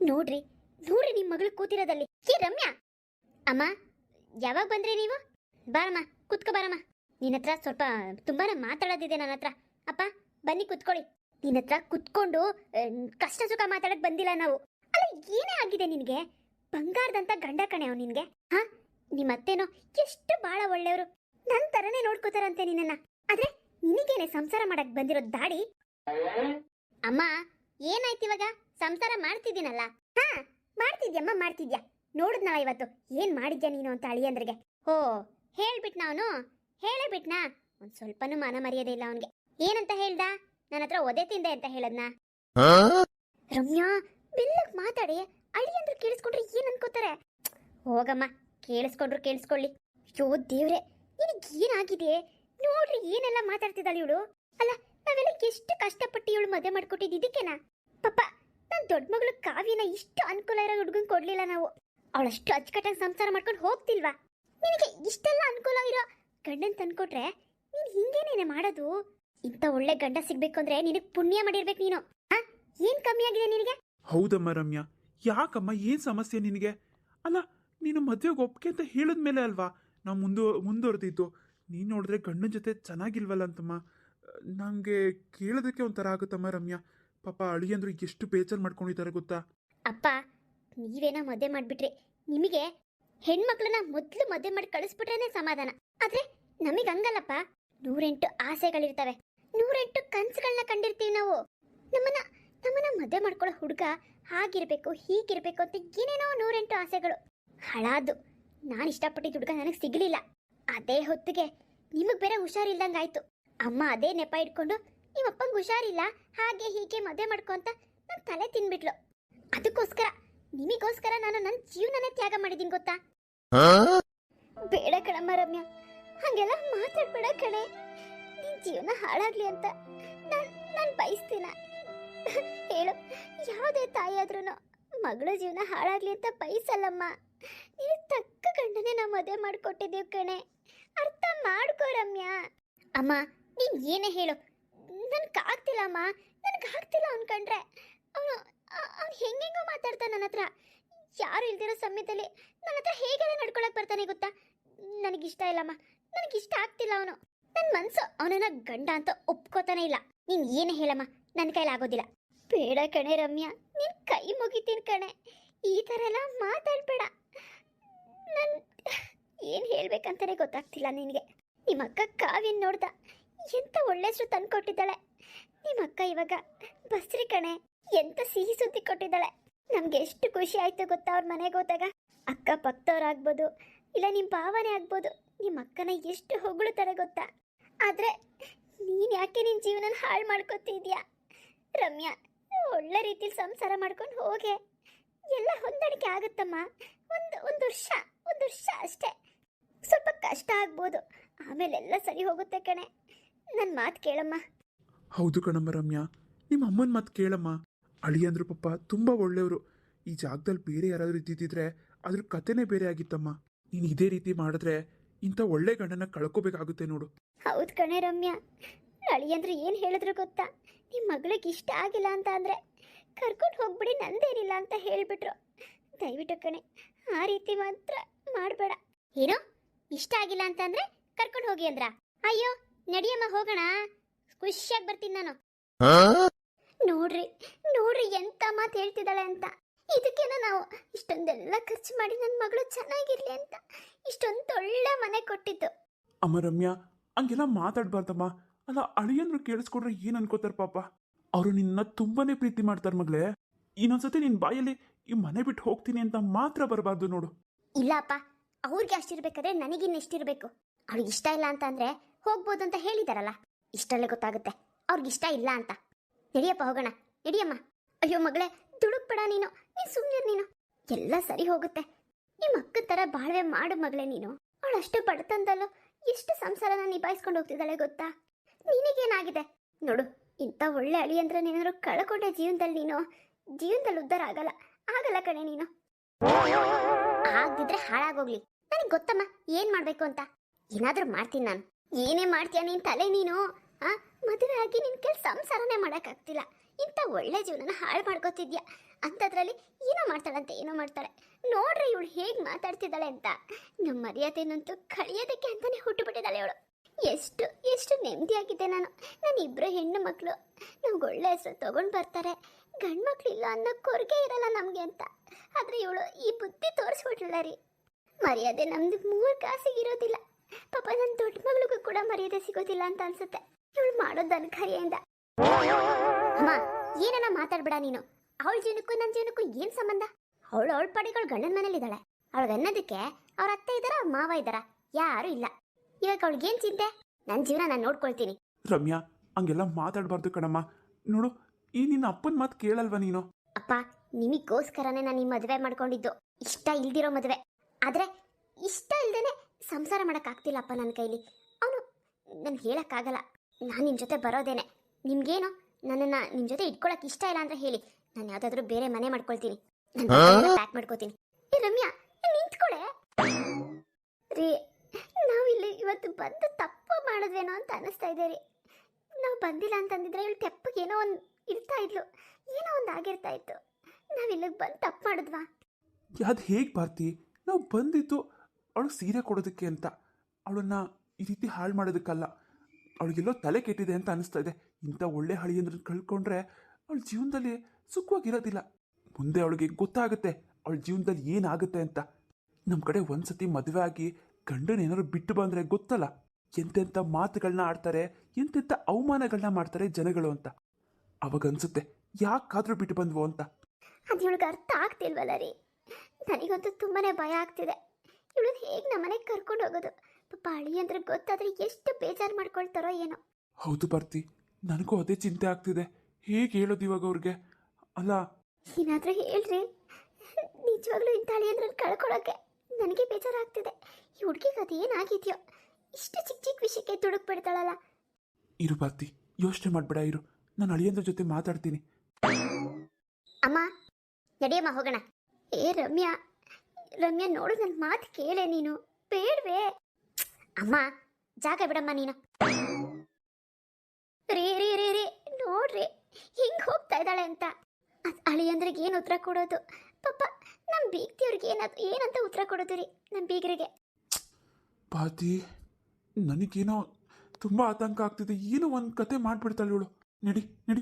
ನೋಡ್ರಿ ನೋಡ್ರಿ ನಿಮ್ಮ ಮಗಳು ಕೂತಿರೋದಲ್ಲಿ. ಏ, ರಮ್ಯಾ! ಅಮ್ಮ, ಯಾವಾಗ ಬಂದ್ರಿ ನೀವು? ಬಾರಮ್ಮ, ಕುತ್ಕೋ ಬಾರಮ್ಮ. ನಿನ್ನ ಹತ್ರ ಸ್ವಲ್ಪ ತುಂಬಾ ಮಾತಾಡೋದಿದೆ ನನ್ನ ಹತ್ರ. ಅಪ್ಪ, ಬನ್ನಿ ಕುತ್ಕೊಳ್ಳಿ. ನಿನ್ನ ಹತ್ರ ಕುತ್ಕೊಂಡು ಕಷ್ಟ ಸುಖ ಮಾತಾಡಕ್ ಬಂದಿಲ್ಲ ನಾವು. ಅಲ್ಲ, ಏನೇ ಆಗಿದೆ ನಿನಗೆ? ಬಂಗಾರದಂತ ಗಂಡ ಕಣೆ ಅವ್ ನಿನ್ಗೆ. ಹಾ? ನಿಮ್ಮ ಅತ್ತೇನೋ ಎಷ್ಟು ಬಾಳ ಒಳ್ಳೆಯವರು. ನನ್ ತರನೇ ನೋಡ್ಕೋತಾರಂತೆ ನಿನ್ನನ್ನ. ಆದ್ರೆ ನಿನಗೇನೆ ಸಂಸಾರ ಮಾಡಕ್ ಬಂದಿರೋ ದಾಡಿ? ಅಮ್ಮ, ಏನಾಯ್ತು ಇವಾಗ? ಸಂಸಾರ ಮಾಡ್ತಿದ್ದೀನಲ್ಲ? ಹಾ ಮಾಡ್ತಿದ್ಯಮ್ಮ ಮಾಡ್ತಿದ್ಯಾ. ನೋಡಿದ್ನಲ್ಲ ಇವತ್ತು. ಏನ್ ಮಾಡಿದ್ಯಾ ನೀನು ಅಂತ ಅಳಿಯಂದ್ರಿಗೆ ಓ ಹೇಳ್ಬಿಟ್ನ ಅವನು ಹೇಳೇ ಬಿಟ್ನಾ? ಒಂದ್ ಸ್ವಲ್ಪನೂ ಮಾನ ಮರ್ಯಾದೆ ಇಲ್ಲ ಅವನ್ಗೆ. ಏನಂತ ಹೇಳ್ದ? ನನ್ನ ಹತ್ರ ಒದೆ ತಿಂದೆ ಅಂತ ಹೇಳದ್ನ? ರಮ್ಯಾ ಬಿಲ್ಲಕ್ ಮಾತಾಡಿ. ಅಳಿಯಂದ್ರು ಕೇಳಿಸ್ಕೊಂಡ್ರೆ ಏನ್ ಅನ್ಕೋತಾರೆ? ಹೋಗಮ್ಮ ಕೇಳಿಸ್ಕೊಂಡ್ರು ಕೇಳಿಸ್ಕೊಳ್ಳಿ. ಯೋ ದೇವ್ರೆ ನಿನಗೆ ಏನಾಗಿದೆ? ನೋಡ್ರಿ ಏನೆಲ್ಲ ಮಾತಾಡ್ತಿದ್ದಾಳೆ ಇವಳು. ಅಲ್ಲ ನಾವೆಲ್ಲ ಎಷ್ಟು ಕಷ್ಟಪಟ್ಟು ಇವಳು ಮದುವೆ ಮಾಡ್ಕೊಟ್ಟಿದ್ದು ಇದಕ್ಕೆನಾ? ಪಾಪ ನನ್ನ ದೊಡ್ಡ ಮಗಳು ಕಾವ್ಯನ ಇಷ್ಟು ಅನುಕೂಲ ಇರೋ ಹುಡುಗನ್ ಕೊಡ್ಲಿಲ್ಲ ನಾವು. ಅವಳಷ್ಟು ಅಚ್ಚುಕಟ್ಟಾಗಿ ಸಂಸಾರ ಮಾಡ್ಕೊಂಡು ಹೋಗ್ತಿಲ್ವಾ? ನಿನಗೆ ಇಷ್ಟೆಲ್ಲ ಅನುಕೂಲ ಇರೋ ಗಂಡನ್ ತಂದ್ಕೊಟ್ರೆ ನೀನ್ ಹಿಂಗೇನೇನೆ ಮಾಡೋದು? ಇಂಥ ಒಳ್ಳೆ ಗಂಡ ಸಿಗ್ಬೇಕು ಅಂದ್ರೆ ನಿನಗ್ ಪುಣ್ಯ ಮಾಡಿರ್ಬೇಕು ನೀನು. ಹಾ? ಏನ್ ಕಮ್ಮಿ ಆಗಿದೆ ನಿನಗೆ? ಹೌದಮ್ಮ ರಮ್ಯಾ. ಯಾಕಮ್ಮ, ಏನ್ ಸಮಸ್ಯೆ ನಿನಗೆ? ಅಲ್ಲ, ನೀನು ಮದುವೆಗೆ ಒಪ್ಪಿಗೆ ಅಂತ ಹೇಳಿದ್ಮೇಲೆ ಅಲ್ವಾ? ನಾ ಮುಂದು, ಮುಂದುವರೆದಿದ್ದು. ನೀನು ನೋಡಿದ್ರೆ ಗಂಡನ ಜೊತೆ ಚೆನ್ನಾಗಿಲ್ವಲ್ಲ ಅಂತಮ್ಮ ನನಗೆ ಕೇಳೋದಕ್ಕೆ ಒಂಥರ ಆಗುತ್ತಮ್ಮ ರಮ್ಯಾ. ಪಾಪ ಅಳಿಯಂದ್ರು ಎಷ್ಟು ಬೇಜಾರು ಮಾಡ್ಕೊಂಡಿದ್ದಾರೆ ಗೊತ್ತಾ? ಅಪ್ಪ, ನೀವೇನೋ ಮದುವೆ ಮಾಡ್ಬಿಟ್ರಿ. ನಿಮಗೆ ಹೆಣ್ಮಕ್ಳನ್ನ ಮೊದಲು ಮದುವೆ ಮಾಡಿ ಕಳಿಸ್ಬಿಟ್ರೇನೆ ಸಮಾಧಾನ. ಆದ್ರೆ ನಮಗೆ ಹಂಗಲ್ಲಪ್ಪ. ನೂರೆಂಟು ಆಸೆಗಳಿರ್ತವೆ. ನೂರೆಂಟು ಕನ್ಸುಗಳನ್ನ ಕಂಡಿರ್ತೀವಿ ನಾವು. ನಮ್ಮನ್ನ ನಮ್ಮನ್ನ ಮದುವೆ ಮಾಡ್ಕೊಳ್ಳೋ ಹುಡುಗ ಹಾಗಿರ್ಬೇಕು, ಹೀಗಿರ್ಬೇಕು ಅಂತ ಏನೇನೋ ನೂರೆಂಟು ಆಸೆಗಳು. ಹಳಾದು. ನಾನು ಇಷ್ಟಪಟ್ಟಿದ್ದ ಹುಡುಗ ನನಗೆ ಸಿಗಲಿಲ್ಲ. ಅದೇ ಹೊತ್ತಿಗೆ ನಿಮಗೆ ಬೇರೆ ಹುಷಾರಿಲ್ದಂಗಾಯ್ತು. ಅಮ್ಮ ಅದೇ ನೆಪ ಇಟ್ಕೊಂಡು ನಿಮ್ಮಪ್ಪಂಗೆ ಹುಷಾರಿಲ್ಲ ಹಾಗೆ ಹೀಗೆ ಮದುವೆ ಮಾಡ್ಕೊಂತ ನನ್ನ ತಲೆ ತಿನ್ಬಿಟ್ಲು. ಅದಕ್ಕೋಸ್ಕರ ನಿಮಗೋಸ್ಕರ ನಾನು ನನ್ನ ಜೀವನನೇ ತ್ಯಾಗ ಮಾಡಿದ್ದೀನಿ ಗೊತ್ತಾ? ಬೇಡ ಕಣಮ್ಮ ರಮ್ಯಾ ಹಂಗೆಲ್ಲ ಮಾತಾಡ್ಬೇಡ ಕಣೆ. ನಿನ್ ಜೀವನ ಹಾಳಾಗ್ಲಿ ಅಂತ ನಾನು ನಾನು ಬಯಸ್ತೀನ. ಹೇಳು ಯಾವುದೇ ತಾಯಿ ಆದ್ರೂ ಮಗಳ ಜೀವನ ಹಾಳಾಗ್ಲಿ ಅಂತ ಬಯಸಲ್ಲಮ್ಮ. ನೀನು ತಕ್ಕ ಗಂಡನೇ ನಾವು ಮದುವೆ ಮಾಡಿಕೊಟ್ಟಿದ್ದೀವಿ ಕಣೆ. ಅರ್ಥ ಮಾಡ್ಕೋ ರಮ್ಯಾ. ಅಮ್ಮ ನೀನ್ ಏನೇ ಹೇಳು ನನ್ಗಾಗ್ತಿಲ್ಲ ಅಮ್ಮ. ಆಗ್ತಿಲ್ಲ ಅನ್ಕೊಂಡ್ರೆ. ಅವನು ಅವ್ನು ಹೆಂಗೆಂಗೋ ಮಾತಾಡ್ತಾನೆ ನನ್ನ ಹತ್ರ. ಯಾರು ಇಲ್ದಿರೋ ಸಮಯದಲ್ಲಿ ನನ್ನ ಹತ್ರ ಹೇಗೆಲ್ಲ ನಡ್ಕೊಳಕ್ ಬರ್ತಾನೆ ಗೊತ್ತಾ? ನನಗಿಷ್ಟ ಇಲ್ಲಮ್ಮ ನನಗಿಷ್ಟ ಆಗ್ತಿಲ್ಲ ಅವನು. ನನ್ನ ಮನಸ್ಸು ಅವನನ್ನ ಗಂಡ ಅಂತ ಒಪ್ಕೋತಾನೆ ಇಲ್ಲ. ನೀನು ಏನು ಹೇಳಮ್ಮ ನನ್ನ ಕೈಲಿ ಆಗೋದಿಲ್ಲ. ಬೇಡ ಕಣೆ ರಮ್ಯಾ. ನೀನು ಕೈ ಮುಗಿತೀನಿ ಕಣೆ. ಈ ಥರ ಎಲ್ಲ ಮಾತಾಡ್ಬೇಡ. ನನ್ನ ಏನು ಹೇಳ್ಬೇಕಂತಾನೆ ಗೊತ್ತಾಗ್ತಿಲ್ಲ ನಿನಗೆ. ನಿಮ್ಮ ಅಕ್ಕ ಕಾವ್ಯನ್ ನೋಡ್ದ. ಎಂತ ಒಳ್ಳೆ ತಂದು ಕೊಟ್ಟಿದ್ದಾಳೆ. ನಿಮ್ಮ ಅಕ್ಕ ಇವಾಗ ಬಸ್ರಿ ಕಣೆ, ಎಂತ ಸಿಹಿ ಸುದ್ದಿ ಕೊಟ್ಟಿದ್ದಾಳೆ. ನಮ್ಗೆ ಎಷ್ಟು ಖುಷಿ ಆಯ್ತು ಗೊತ್ತಾ ಅವ್ರ ಮನೆಗೆ ಹೋದಾಗ. ಅಕ್ಕ ಪಕ್ತವ್ರಾಗ್ಬೋದು ಇಲ್ಲ ನಿಮ್ಮ ಭಾವನೆ ಆಗ್ಬೋದು ನಿಮ್ಮ ಅಕ್ಕನ ಎಷ್ಟು ಹೊಗಳುತ್ತಾರೆ ಗೊತ್ತಾ. ಆದ್ರೆ ನೀನ್ ಯಾಕೆ ನಿನ್ ಜೀವನ ಹಾಳು ಮಾಡ್ಕೊತಿದ್ಯಾ ರಮ್ಯಾ, ಒಳ್ಳೆ ರೀತಿಲಿ ಸಂಸಾರ ಮಾಡ್ಕೊಂಡು ಹೋಗೆ. ಎಲ್ಲ ಹೊಂದಾಣಿಕೆ ಆಗುತ್ತಮ್ಮ. ಒಂದು ಒಂದು ವರ್ಷ ಒಂದು ವರ್ಷ ಅಷ್ಟೇ. ಸ್ವಲ್ಪ ಕಷ್ಟ ಆಗ್ಬೋದು. ಆಮೇಲೆಲ್ಲ ಸರಿ ಹೋಗುತ್ತೆ ಕಣೆ. ನನ್ನ ಮಾತು ಕೇಳಮ್ಮ. ಹೌದು ಕಣಮ್ಮ ರಮ್ಯಾ ನಿಮ್ಮ ಅಮ್ಮನ ಮಾತು ಕೇಳಮ್ಮ. ಅಳಿಯಂದ್ರು ಪಪ್ಪ ತುಂಬ ಒಳ್ಳೆಯವರು. ಈ ಜಾಗದಲ್ಲಿ ಬೇರೆ ಯಾರಾದರೂ ಇದ್ದಿದ್ದಿದ್ರೆ ಅದ್ರ ಕತೆನೇ ಬೇರೆ ಆಗಿತ್ತಮ್ಮ. ನೀನು ಇದೇ ರೀತಿ ಮಾಡಿದ್ರೆ ಇಂಥ ಒಳ್ಳೆ ಗಂಡನ ಕಳ್ಕೋಬೇಕಾಗುತ್ತೆ ನೋಡು. ಹೌದು ಕಣೆ ರಮ್ಯಾ. ಅಳಿಯಂದ್ರೆ ಏನು ಹೇಳಿದ್ರು ಗೊತ್ತಾ? ನಿಮ್ಮ ಮಗಳಿಗೆ ಇಷ್ಟ ಆಗಿಲ್ಲ ಅಂತ ಅಂದರೆ ಕರ್ಕೊಂಡು ಹೋಗ್ಬಿಡಿ ನಂದೇನಿಲ್ಲ ಅಂತ ಹೇಳಿಬಿಟ್ರು. ದಯವಿಟ್ಟು ಕಣೆ ಆ ರೀತಿ ಮಾತ್ರ ಮಾಡಬೇಡ. ಏನೋ ಇಷ್ಟ ಆಗಿಲ್ಲ ಅಂತಂದ್ರೆ ಕರ್ಕೊಂಡು ಹೋಗಿ ಅಂದ್ರ? ಅಯ್ಯೋ ನಡಿಯಮ್ಮ ಹೋಗೋಣ. ಖುಷಿಯಾಗಿ ಬರ್ತೀನಿ ನಾನು. ನೋಡ್ರಿ ನೋಡ್ರಿ ಎಂತ ಮಾತು ಹೇಳ್ತಿದ್ದಾಳೆ ಅಂತ. ಇದಕ್ಕೇನ ನಾವು ಇಷ್ಟೊಂದೆಲ್ಲ ಖರ್ಚು ಮಾಡಿ ನನ್ನ ಮಗಳು ಚೆನ್ನಾಗಿರ್ಲಿ ಅಂತ ಇಷ್ಟೊಂದು ಒಳ್ಳೆ ಮನೆ ಕೊಟ್ಟಿದ್ದು. ಅಮ್ಮ ರಮ್ಯಾ ಹಂಗೆಲ್ಲ ಮಾತಾಡ್ಬಾರ್ದಮ್ಮ. ಅಲ್ಲ ಅಳಿಯಂದ್ರು ಕೇಳಿಸ್ಕೊಂಡ್ರೆ ಏನ್ ಅನ್ಕೋತಾರ ಪಾಪ? ಅವರು ನಿನ್ನ ತುಂಬಾನೇ ಪ್ರೀತಿ ಮಾಡ್ತಾರ ಮಗಳೇ. ಇನ್ನೊಂದ್ಸತಿ ನಿನ್ ಬಾಯಲ್ಲಿ ಈ ಮನೆ ಬಿಟ್ಟು ಹೋಗ್ತೀನಿ ಅಂತ ಮಾತ್ರ ಬರಬಾರ್ದು ನೋಡು. ಇಲ್ಲಪ್ಪ ಅವ್ರಿಗೆ ಅಷ್ಟಿರ್ಬೇಕಾದ್ರೆ ನನಗಿನ್ನ ಎಷ್ಟಿರ್ಬೇಕು ಅವ್ರಿಗೆ ಇಷ್ಟ ಇಲ್ಲ ಅಂತ ಅಂದ್ರೆ ಹೋಗ್ಬೋದು ಅಂತ ಹೇಳಿದಾರಲ್ಲ? ಇಷ್ಟರಲ್ಲೇ ಗೊತ್ತಾಗುತ್ತೆ. ಅವ್ರಿಗೆ ಇಷ್ಟ ಇಲ್ಲ ಅಂತ. ನಡಿಯಪ್ಪ ಹೋಗೋಣ. ನಡಿಯಮ್ಮ ಅಯ್ಯೋ ಮಗಳೇ ದುಡುಕ್ಬೇಡ ನೀನು. ನೀನು ಸುಮ್ಮನೆ ನೀನು. ಎಲ್ಲ ಸರಿ ಹೋಗುತ್ತೆ. ನಿಮ್ಮ ಅಕ್ಕ ಥರ ಬಾಳ್ವೆ ಮಾಡು ಮಗಳೇ ನೀನು. ಅವಳು ಅಷ್ಟು ಎಷ್ಟು ಸಂಸಾರನ ನಿಭಾಯಿಸ್ಕೊಂಡು ಹೋಗ್ತಿದ್ದಾಳೆ ಗೊತ್ತಾ? ನಿನಗೇನಾಗಿದೆ? ನೋಡು, ಇಂಥ ಒಳ್ಳೆ ಅಳಿ ಅಂದ್ರೆ ನೀನಾದ್ರು ಕಳ್ಕೊಂಡೆ ಜೀವನದಲ್ಲಿ ನೀನು? ಜೀವನದಲ್ಲಿ ಉದ್ಧಾರ ಆಗಲ್ಲ. ಆಗಲ್ಲ ಕಣೆ ನೀನು. ಆಗದಿದ್ರೆ ಹಾಳಾಗೋಗ್ಲಿ. ನನಗೆ ಗೊತ್ತಮ್ಮ, ಏನ್ ಮಾಡ್ಬೇಕು ಅಂತ? ಏನಾದ್ರೂ ಮಾಡ್ತೀನಿ ನಾನು. ಏನೇ ಮಾಡ್ತೀಯ ನೀನ್ ತಲೆ ನೀನು? ಆ, ಮದುವೆ ಆಗಿ ನಿನ್ ಕೆಲ ಸಂಸಾರನೇ ಮಾಡಕ್ಕಾಗ್ತಿಲ್ಲ. ಇಂಥ ಒಳ್ಳೆ ಜೀವನನ ಹಾಳು ಮಾಡ್ಕೋತಿದ್ಯಾ? ಅಂಥದ್ರಲ್ಲಿ ಏನೋ ಮಾಡ್ತಾಳಂತೆ, ಏನೋ ಮಾಡ್ತಾಳೆ. ನೋಡ್ರಿ ಇವಳು ಹೇಗೆ ಮಾತಾಡ್ತಿದ್ದಾಳೆ ಅಂತ. ನಮ್ಮ ಮರ್ಯಾದೆನಂತೂ ಕಳಿಯೋದಕ್ಕೆ ಅಂತಾನೆ ಹುಟ್ಟುಬಿಟ್ಟಿದ್ದಾಳೆ ಇವಳು. ಎಷ್ಟು ಎಷ್ಟು ನೆಮ್ಮದಿಯಾಗಿದ್ದೆ ನಾನು. ನಾನು ಇಬ್ಬರು ಹೆಣ್ಣು ಮಕ್ಕಳು ನಮ್ಗೆ ಒಳ್ಳೆ ಹೆಸರು ತಗೊಂಡು ಬರ್ತಾರೆ. ಗಂಡು ಮಕ್ಳು ಇಲ್ಲ ಅನ್ನೋ ಕೊರಗೆ ಇರಲ್ಲ ನಮಗೆ ಅಂತ. ಆದರೆ ಇವಳು ಈ ಬುದ್ಧಿ ತೋರಿಸ್ಬಿಟ್ಲಲ್ಲ ರೀ. ಮರ್ಯಾದೆ ನಮ್ದು ಮೂರು ಕಾಸಿಗಿರೋದಿಲ್ಲ ಪಾಪ ನನ್ನ ದೊಡ್ಡ ಮಗಳಿಗೂ ಕೂಡ ಮರ್ಯಾದೆ ಸಿಗೋದಿಲ್ಲ ಅಂತ ಅನ್ಸುತ್ತೆ. ಇವಳು ಮಾಡೋದು ಅನ್ಕರಿಯಿಂದ ಅಮ್ಮ ಏನನ್ನ ಮಾತಾಡ್ಬೇಡ ನೀನು. ಅವಳ ಜೀವನಕ್ಕೂ ನನ್ನ ಜೀವನಕ್ಕೂ ಏನ್ ಸಂಬಂಧ? ಅವಳು ಅವಳ ಪಡೆಗಳು ಗಂಡನ ಮನೇಲಿದ್ದಾಳೆ. ಅವಳಿಗೆ ಅನ್ನೋದಕ್ಕೆ ಅವ್ರ ಅತ್ತೆ ಇದ್ದಾರ ಅವ್ರ ಮಾವ ಇದ್ದಾರ? ಯಾರು ಇಲ್ಲ. ಇವಾಗ ಅವಳಿಗೇನ್ ಚಿಂತೆ? ನನ್ನ ಜೀವನ ನಾನು ನೋಡ್ಕೊಳ್ತೀನಿ. ರಮ್ಯಾ ಹಂಗೆಲ್ಲ ಮಾತಾಡಬಾರ್ದು ಕಣಮ್ಮ. ನೋಡು ಈ ನಿನ್ನ ಅಪ್ಪನ ಮಾತು ಕೇಳಲ್ವಾ ನೀನು? ಅಪ್ಪ ನಿಮಗೋಸ್ಕರನೇ ನಾನು ಈ ಮದುವೆ ಮಾಡ್ಕೊಂಡಿದ್ದು. ಇಷ್ಟ ಇಲ್ದಿರೋ ಮದುವೆ. ಆದ್ರೆ ಇಷ್ಟ ಇಲ್ದೇನೆ ಸಂಸಾರ ಮಾಡೋಕ್ಕಾಗ್ತಿಲ್ಲಪ್ಪ ನನ್ನ ಕೈಲಿ. ಅವನು ನಾನು ಹೇಳೋಕ್ಕಾಗಲ್ಲ. ನಾನು ನಿಮ್ಮ ಜೊತೆ ಬರೋದೇನೆ. ನಿಮ್ಗೇನು? ನನ್ನನ್ನು ನಿಮ್ಮ ಜೊತೆ ಇಟ್ಕೊಳಕ್ ಇಷ್ಟ ಇಲ್ಲ ಅಂದ್ರೆ ಹೇಳಿ. ನಾನು ಯಾವುದಾದ್ರೂ ಬೇರೆ ಮನೆ ಮಾಡ್ಕೊಳ್ತೀನಿ. ಪ್ಯಾಕ್ ಮಾಡ್ಕೋತೀನಿ. ಏ ರಮ್ಯಾ ನಿಂತ್ಕೊಳೆ? ರೀ ನಾವಿಲ್ಲಿ ಇವತ್ತು ಬಂದು ತಪ್ಪು ಮಾಡಿದ್ವೇನೋ ಅಂತ ಅನಿಸ್ತಾ ಇದೆ ರೀ. ನಾವು ಬಂದಿಲ್ಲ ಅಂತಂದಿದ್ರೆ ಇವಳು ತೆಪ್ಪಗೆ ಏನೋ ಒಂದು ಇರ್ತಾ ಇದ್ಲು. ಏನೋ ಒಂದು ಆಗಿರ್ತಾ ಇತ್ತು. ನಾವಿಲ್ಲಿಗೆ ಬಂದು ತಪ್ಪು ಮಾಡಿದ್ವಾ? ಅದು ಹೇಗೆ ಬರ್ತಿ ನಾವು ಬಂದಿದ್ದು ಅವಳು ಸೀರೆ ಕೊಡೋದಕ್ಕೆ ಅಂತ, ಅವಳನ್ನ ಈ ರೀತಿ ಹಾಳು ಮಾಡೋದಕ್ಕಲ್ಲ. ಅವಳಿಗೆಲ್ಲೋ ತಲೆ ಕೆಟ್ಟಿದೆ ಅಂತ ಅನಿಸ್ತಾ ಇದೆ. ಇಂಥ ಒಳ್ಳೆ ಹಳಿಯಂದ್ರನ್ನ ಕಳ್ಕೊಂಡ್ರೆ ಅವಳ ಜೀವನದಲ್ಲಿ ಸುಖವಾಗಿರೋದಿಲ್ಲ. ಮುಂದೆ ಅವಳಿಗೆ ಗೊತ್ತಾಗುತ್ತೆ ಅವಳ ಜೀವನದಲ್ಲಿ ಏನಾಗುತ್ತೆ ಅಂತ. ನಮ್ಮ ಕಡೆ ಒಂದ್ಸತಿ ಮದುವೆ ಆಗಿ ಗಂಡನ ಏನಾದ್ರು ಬಿಟ್ಟು ಬಂದರೆ ಗೊತ್ತಲ್ಲ? ಎಂತೆಂಥ ಮಾತುಗಳನ್ನ ಆಡ್ತಾರೆ, ಎಂತೆಂಥ ಅವಮಾನಗಳನ್ನ ಮಾಡ್ತಾರೆ ಜನಗಳು ಅಂತ. ಅವಾಗ ಅನ್ಸುತ್ತೆ, ಯಾಕಾದ್ರೂ ಬಿಟ್ಟು ಬಂದ್ವು ಅಂತ. ಅದು ಅರ್ಥ ಆಗ್ತಿಲ್ವಲ್ಲ ರೀ. ನನಗಂತೂ ತುಂಬಾನೇ ಭಯ ಆಗ್ತಿದೆ. ಇವಳು ಹೇಗೆ ನಮ್ಮನೆಗೆ ಕರ್ಕೊಂಡು ಹೋಗೋದು? ಪಾಪ ಅಳಿ ಅಂದ್ರೆ ಗೊತ್ತಾದ್ರೆ ಎಷ್ಟು ಬೇಜಾರು ಮಾಡ್ಕೊಳ್ತಾರೋ ಏನೋ. ಹೌದು ಬರ್ತಿ ನನಗೂ ಅದೇ ಚಿಂತೆ ಆಗ್ತಿದೆ. ಹೇಗೆ ಹೇಳೋದು ಇವಾಗ ಅವ್ರಿಗೆ? ಅಲ್ಲ. ಏನಾದ್ರೂ ಹೇಳ್ರಿ. ನಿಜವಾಗ್ಲೂ ಇಂಥ ಅಳಿ ಅಂದ್ರೆ ಕಳ್ಕೊಳಕ್ಕೆ ನನಗೆ ಬೇಜಾರಾಗ್ತಿದೆ ಈ ಹುಡುಗಿಗೆ ಅದೇನಾಗಿದೆಯೋ ಇಷ್ಟು ಚಿಕ್ಕ ಚಿಕ್ಕ ವಿಷಯಕ್ಕೆ ತುಡುಕ್ ಬಿಡ್ತಾಳಲ್ಲ. ಇರು ಬರ್ತಿ ಯೋಚನೆ ಮಾಡಬೇಡ ಇರು. ನಾನು ಅಳಿಯಂದ್ರ ಜೊತೆ ಮಾತಾಡ್ತೀನಿ. ಅಮ್ಮ ನಡಿಯಮ್ಮ ಹೋಗೋಣ. ಏ ರಮ್ಯಾ. ರಮ್ಯಾ ನೋಡು ನನ್ನ ಮಾತು ಕೇಳೆ ನೀನು. ಬೇಡ್ವೆ. ಅಮ್ಮ, ಜಾಗ ಬಿಡಮ್ಮ ನೀನು. ರೀ ರೀ ರೀ ರೀ, ನೋಡ್ರಿ, ಹಿಂಗ್ ಹೋಗ್ತಾ ಇದ್ದಾಳೆ ಅಂತ. ಅದ್ ಅಳಿಯಂದ್ರಿಗೆ ಏನು ಉತ್ತರ ಕೊಡೋದು? ಪಾಪ ನಮ್ಮ ಬೀಗ್ತಿಯವ್ರಿಗೆ ಏನ ಏನಂತ ಉತ್ತರ ಕೊಡೋದು ರೀ ನಮ್ಮ ಬೀಗರಿಗೆ? ಪಾತಿ ನನಗೇನೋ ತುಂಬಾ ಆತಂಕ ಆಗ್ತಿದೆ. ಏನೋ ಒಂದ್ ಕತೆ ಮಾಡ್ಬಿಡ್ತಾಳೆ ಇವಳು. ನಡಿ ನಡಿ.